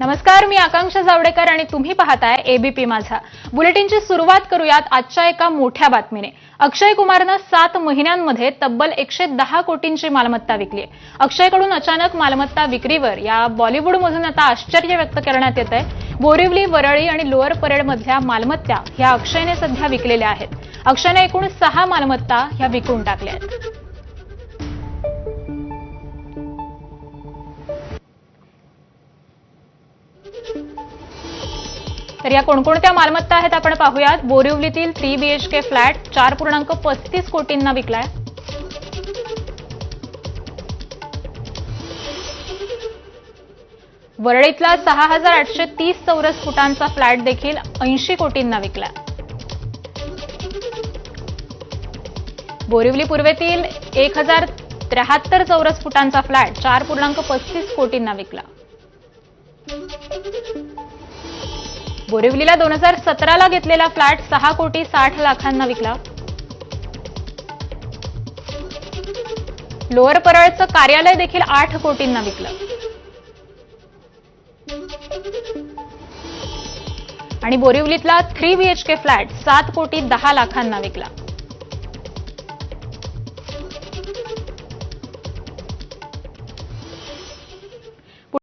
नमस्कार मी आकांक्षा जावडेकर आणि तुम्ही पाहताय एबीपी माझा. बुलेटिनची सुरुवात करूयात आजच्या एका मोठ्या बातमीने. अक्षय कुमारनं सात महिन्यांमध्ये तब्बल एकशे दहा कोटींची मालमत्ता विकली आहे अक्षयकडून अचानक मालमत्ता विक्रीवर या बॉलिवूडमधून आता आश्चर्य व्यक्त करण्यात येत आहे बोरिवली वरळी आणि लोअर परेडमधल्या मालमत्ता ह्या अक्षयने सध्या विकलेल्या आहेत. अक्षयने एकूण सहा मालमत्ता ह्या विकून टाकल्या आहेत. तर या कोणकोणत्या मालमत्ता आहेत आपण पाहूयात. बोरिवलीतील थ्री बीएचके फ्लॅट चार पूर्णांक पस्तीस कोटींना विकलाय. वरळीतला सहा हजार आठशे तीस चौरस फुटांचा फ्लॅट देखील ऐंशी कोटींना विकलाय. बोरिवली पूर्वेतील एक हजार त्र्याहत्तर चौरस फुटांचा फ्लॅट चार पूर्णांक पस्तीस कोटींना विकला. बोरिवलीला दोन हजार सतराला घेतलेला फ्लॅट सहा कोटी साठ लाखांना विकला. लोअर परळचं कार्यालय देखील आठ कोटींना विकलं. आणि बोरिवलीतला थ्री बीएचके फ्लॅट सात कोटी दहा लाखांना विकला.